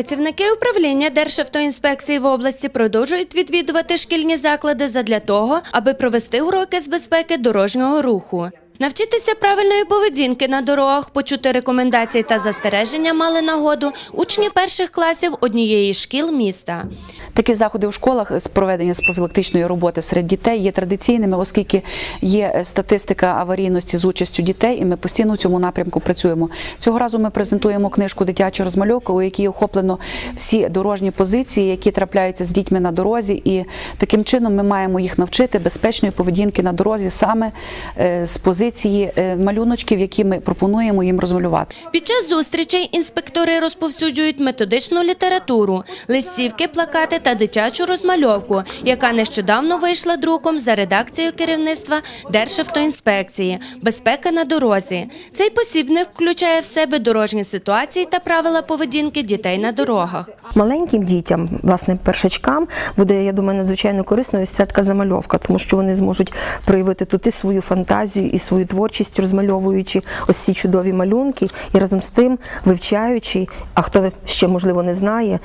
Працівники управління Державтоінспекції в області продовжують відвідувати шкільні заклади задля того, аби провести уроки з безпеки дорожнього руху. Навчитися правильної поведінки на дорогах, почути рекомендації та застереження мали нагоду учні перших класів однієї шкіл міста. Такі заходи у школах з проведення з профілактичної роботи серед дітей є традиційними, оскільки є статистика аварійності з участю дітей, і ми постійно в цьому напрямку працюємо. Цього разу ми презентуємо книжку Дитяча розмальовка, у якій охоплено всі дорожні позиції, які трапляються з дітьми на дорозі, і таким чином ми маємо їх навчити безпечної поведінки на дорозі саме е, з позиції е, малюночків, які ми пропонуємо їм розмалювати. Під час зустрічей інспектори розповсюджують методичну літературу, листівки, плакати та дитячу розмальовку, яка нещодавно вийшла друком за редакцією керівництва Державтоінспекції «Безпека на дорозі». Цей посібник включає в себе дорожні ситуації та правила поведінки дітей на дорогах. Маленьким дітям, власне, першачкам, буде, я думаю, надзвичайно корисною ось ця така замальовка, тому що вони зможуть проявити тут і свою фантазію, і свою творчість, розмальовуючи ось ці чудові малюнки, і разом з тим вивчаючи, а хто ще можливо не знає.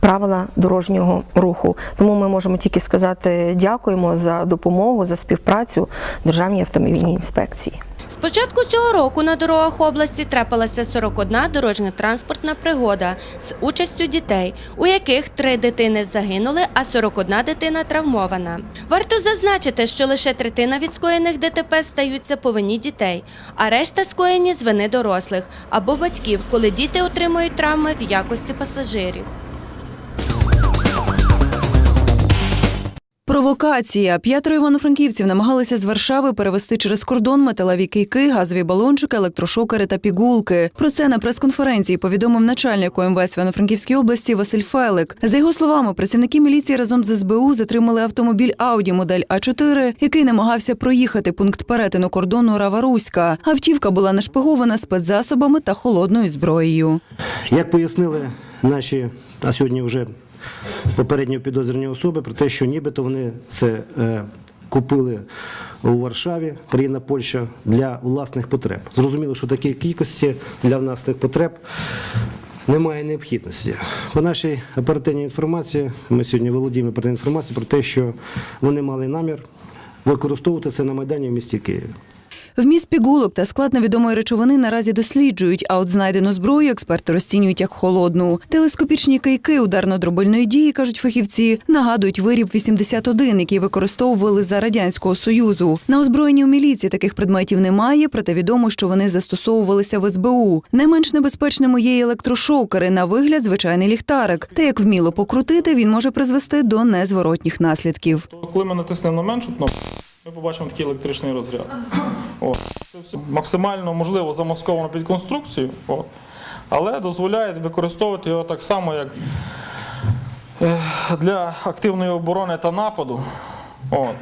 Правила дорожнього руху, тому ми можемо тільки сказати дякуємо за допомогу, за співпрацю Державній автомобільній інспекції. З початку цього року на дорогах області трапилася 41 дорожньо-транспортна пригода з участю дітей, у яких три дитини загинули, а 41 дитина травмована. Варто зазначити, що лише третина від скоєних ДТП стаються по вині дітей, а решта скоєні з вини дорослих або батьків, коли діти отримують травми в якості пасажирів. Провокація. П'ятеро івано-франківців намагалися з Варшави перевезти через кордон металеві кийки, газові балончики, електрошокери та пігулки. Про це на прес-конференції повідомив начальник ОМВС Івано-Франківській області Василь Фелик. За його словами, працівники міліції разом з СБУ затримали автомобіль Ауді модель А4, який намагався проїхати пункт перетину кордону Рава-Руська. Автівка була нашпигована спецзасобами та холодною зброєю. Як пояснили наші, а сьогодні вже попередньо підозрювані особи, про те, що нібито вони це е, купили у Варшаві, країна Польща, для власних потреб. Зрозуміло, що такі кількості для власних потреб немає необхідності. По нашій оперативній інформації, ми сьогодні володіємо оперативною інформацією про те, що вони мали намір використовувати це на Майдані в місті Києві. Вміст пігулок та склад невідомої речовини наразі досліджують, а от знайдену зброю експерти розцінюють як холодну. Телескопічні кийки ударно-дробильної дії, кажуть фахівці, нагадують виріб 81, який використовували за радянського союзу. На озброєнні у міліції таких предметів немає, проте відомо, що вони застосовувалися в СБУ. Не менш небезпечними є електрошокери на вигляд звичайний ліхтарик. Та як вміло покрутити, він може призвести до незворотніх наслідків. Коли ми натиснемо на меншу кнопку, ми побачимо такий електричний розряд. От. Це все максимально можливо замасковано під конструкцію, от. але дозволяє використовувати його так само, як е, для активної оборони та нападу. От.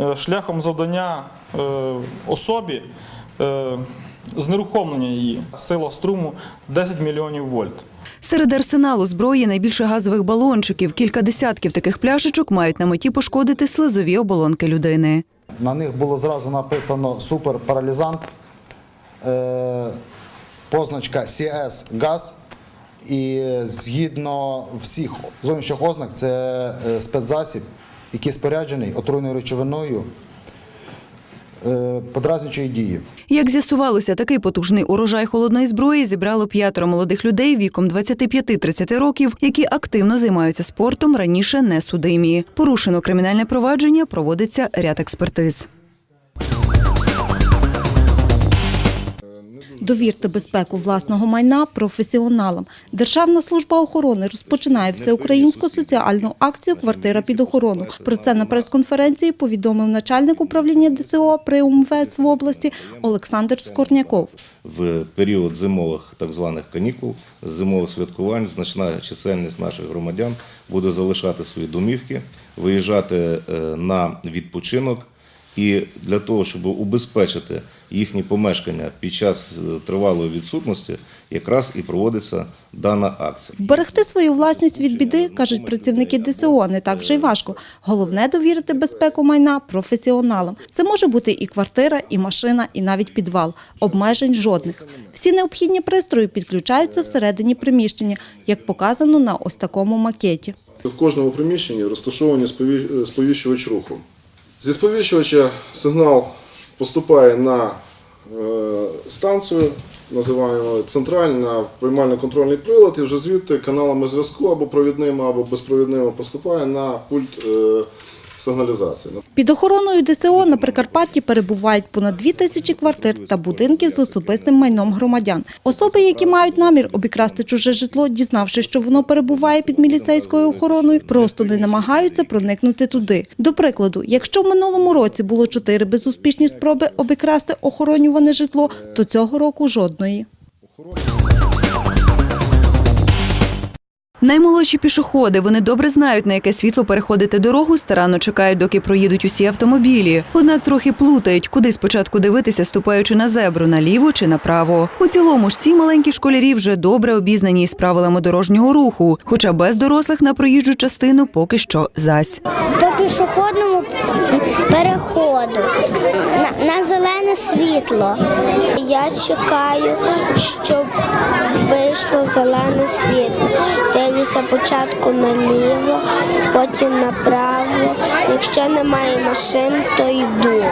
Е, Шляхом завдання е, особі знерухомлення її. Сила струму 10 мільйонів вольт. Серед арсеналу зброї найбільше газових балончиків. Кілька десятків таких пляшечок мають на меті пошкодити слизові оболонки людини. На них було зразу написано суперпаралізант, е, позначка CS газ. І згідно всіх зовнішніх ознак, це е, спецзасіб, який споряджений отруйною речовиною е, подразнюючої дії. Як з'ясувалося, такий потужний урожай холодної зброї зібрало п'ятеро молодих людей віком 25-30 років, які активно займаються спортом, раніше не судимі. Порушено кримінальне провадження, проводиться ряд експертиз. Довірте безпеку власного майна професіоналам. Державна служба охорони розпочинає всеукраїнську соціальну акцію Квартира під охорону. Про це на прес-конференції повідомив начальник управління ДСО при УМВС в області Олександр Скорняков. в період зимових так званих канікул, зимових святкувань, значна чисельність наших громадян буде залишати свої домівки, виїжджати е, на відпочинок І для того, щоб убезпечити їхні помешкання під час е, тривалої відсутності, якраз і проводиться дана акція. Вберегти свою власність від біди, кажуть працівники ДСО, не так вже й важко. Головне довірити безпеку майна професіоналам. Це може бути і квартира, і машина, і навіть підвал. Обмежень жодних. Всі необхідні пристрої підключаються всередині приміщення, як показано на ось такому макеті. В кожному приміщенні розташовані спові- сповіщувач руху. Зі сповіщувача сигнал поступає на е, станцію, називаємо центральна приймально-контрольний прилад, і вже звідти каналами зв'язку або провідними, або безпровідними поступає на пульт е, сигналізації. Під охороною ДСО на Прикарпатті перебувають понад дві тисячі квартир та будинків з особистим майном громадян. Особи, які мають намір обікрасти чуже житло, дізнавшись, що воно перебуває під міліцейською охороною, просто не намагаються проникнути туди. До прикладу, якщо в минулому році було чотири безуспішні спроби обікрасти охоронюване житло, то цього року жодної. Наймолодші пішоходи. Вони добре знають, на яке світло переходити дорогу, старанно чекають, доки проїдуть усі автомобілі. Однак трохи плутають, куди спочатку дивитися, ступаючи на зебру, наліво чи направо. У цілому ж ці маленькі школярі вже добре обізнані із правилами дорожнього руху, хоча без дорослих на проїжджу частину поки що зась. по пішохідному переходу зелене світло. Я чекаю, щоб вийшло зелене світло. Дивлюся спочатку наліво, потім направо. Якщо немає машин, то йду.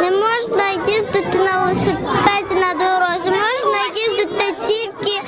Не можна їздити на велосипеді на дорозі, можна їздити тільки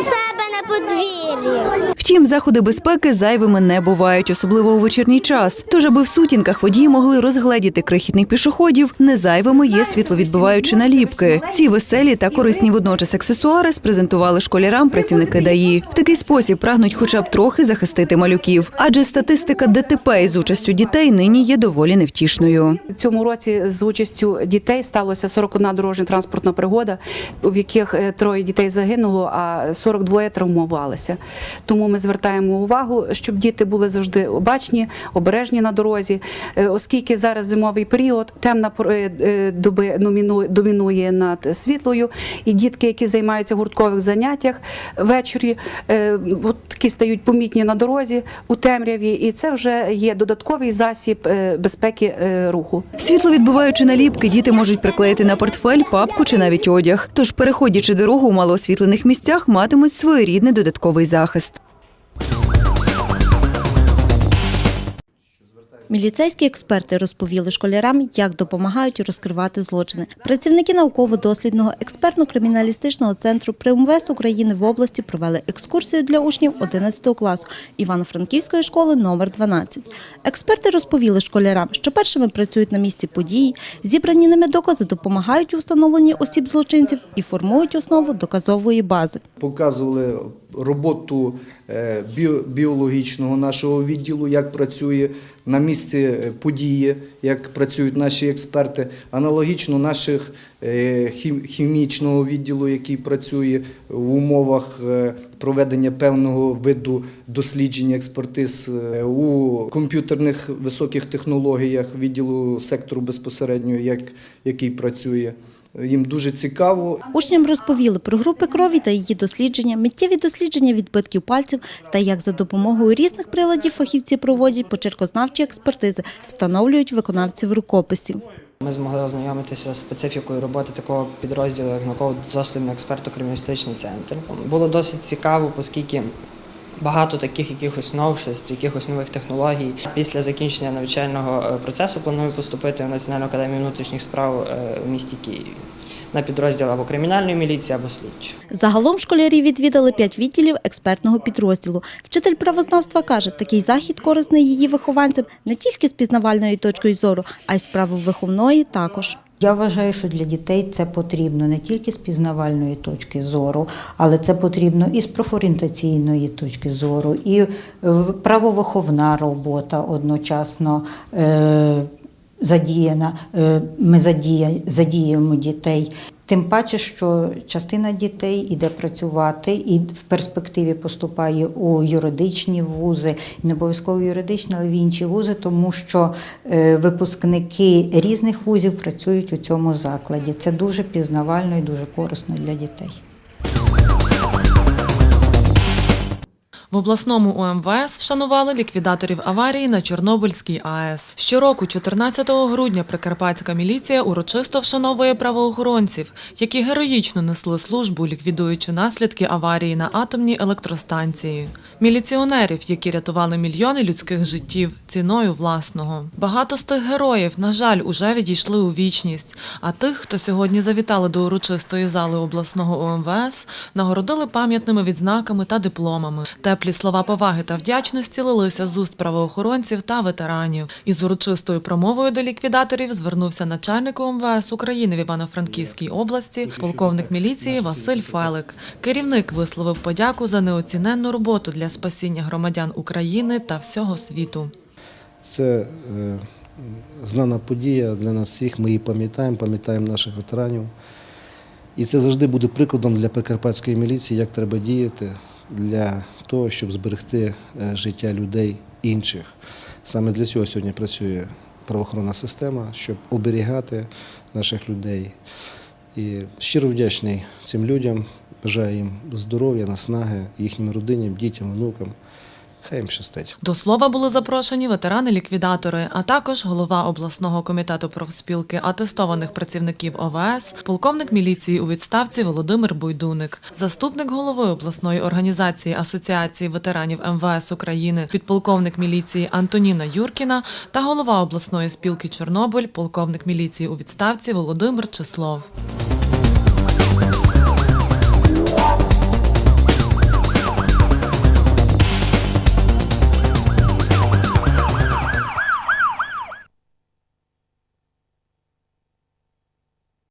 в себе на подвір'ї. Втім, заходи безпеки зайвими не бувають, особливо у вечірній час. Тож, аби в сутінках водії могли розгледіти крихітних пішоходів, не зайвими є світловідбиваючі наліпки. Ці веселі та корисні водночас аксесуари спрезентували школярам працівники ДАІ. В такий спосіб прагнуть хоча б трохи захистити малюків, адже статистика ДТП із участю дітей нині є доволі невтішною. Цьому році з участю дітей сталося 41 дорожня транспортна пригода, в яких е, троє дітей загинуло, а 42 травмувалися. Тому ми звертаємо увагу, щоб діти були завжди обачні, обережні на дорозі, Е, оскільки зараз зимовий період, темна е, е, доби домінує над світлою, і дітки, які займаються гурткових заняттях ввечері, такі стають помітні на дорозі у темряві, і це вже є додатковий засіб безпеки руху. Світловідбиваючи наліпки, діти можуть приклеїти на портфель, папку чи навіть одяг. Тож, переходячи дорогу у малоосвітлених місцях, матимуть своєрідний додатковий захист. Don't Міліцейські експерти розповіли школярам, як допомагають розкривати злочини. Працівники науково-дослідного експертно-криміналістичного центру Примвест України в області провели екскурсію для учнів 11 класу Івано-Франківської школи номер 12. Експерти розповіли школярам, що першими працюють на місці події, зібрані ними докази допомагають у встановленні осіб злочинців і формують основу доказової бази. показували роботу е, біологічного нашого відділу, як працює на місці е, події, як працюють наші експерти. Аналогічно наших е, хімічного відділу, який працює в умовах е, проведення певного виду досліджень експертиз у комп'ютерних високих технологіях відділу сектору безпосередньо, як, який працює. Їм дуже цікаво Учням розповіли про групи крові та її дослідження, миттєві дослідження відбитків пальців та як за допомогою різних приладів фахівці проводять почеркознавчі експертизи, встановлюють виконавців рукописів. Ми змогли ознайомитися з специфікою роботи такого підрозділу, як науково-дослідно експертно-криміналістичний центр. Було досить цікаво, оскільки багато таких якихось новшеств, якихось нових технологій. Після закінчення навчального е, процесу планую поступити в Національну академію внутрішніх справ е, в місті Києві на підрозділ або кримінальної міліції, або слідчі. Загалом школярі відвідали п'ять відділів експертного підрозділу. Вчитель правознавства каже, такий захід корисний її вихованцям не тільки з пізнавальної точки зору, а й з правовиховної також. Я вважаю, що для дітей це потрібно не тільки з пізнавальної точки зору, але це потрібно і з профорієнтаційної точки зору, і е, правовиховна робота одночасно е, задіяна. Е, Ми задіє, задіємо дітей. Тим паче, що частина дітей іде працювати і в перспективі поступає у юридичні вузи, не обов'язково юридичні, але в інші вузи, тому що е, випускники різних вузів працюють у цьому закладі. Це дуже пізнавально і дуже корисно для дітей. В обласному УМВС вшанували ліквідаторів аварії на Чорнобильській АЕС. Щороку, 14 грудня, прикарпатська міліція урочисто вшановує правоохоронців, які героїчно несли службу, ліквідуючи наслідки аварії на атомній електростанції. Міліціонерів, які рятували мільйони людських життів ціною власного. Багато з тих героїв, на жаль, уже відійшли у вічність. А тих, хто сьогодні завітали до урочистої зали обласного УМВС, нагородили пам'ятними відзнаками та дипломами. Теплі слова поваги та вдячності лилися з уст правоохоронців та ветеранів. Із урочистою промовою до ліквідаторів звернувся начальник УМВС України в Івано-Франківській області, полковник міліції Василь Фелик. Керівник висловив подяку за неоціненну роботу для спасіння громадян України та всього світу. Це е, знана подія для нас всіх. Ми її пам'ятаємо, пам'ятаємо наших ветеранів. І це завжди буде прикладом для прикарпатської міліції, як треба діяти для того, щоб зберегти е, життя людей інших. Саме для цього сьогодні працює правоохоронна система, щоб оберігати наших людей. І щиро вдячний цим людям, бажаю їм здоров'я, наснаги, їхнім родинам, дітям, внукам. Хай їм щастить. До слова були запрошені ветерани-ліквідатори, а також голова обласного комітету профспілки атестованих працівників ОВС, полковник міліції у відставці Володимир Буйдуник, заступник голови обласної організації Асоціації ветеранів МВС України, підполковник міліції Антоніна Юркіна та голова обласної спілки Чорнобиль, полковник міліції у відставці Володимир Числов.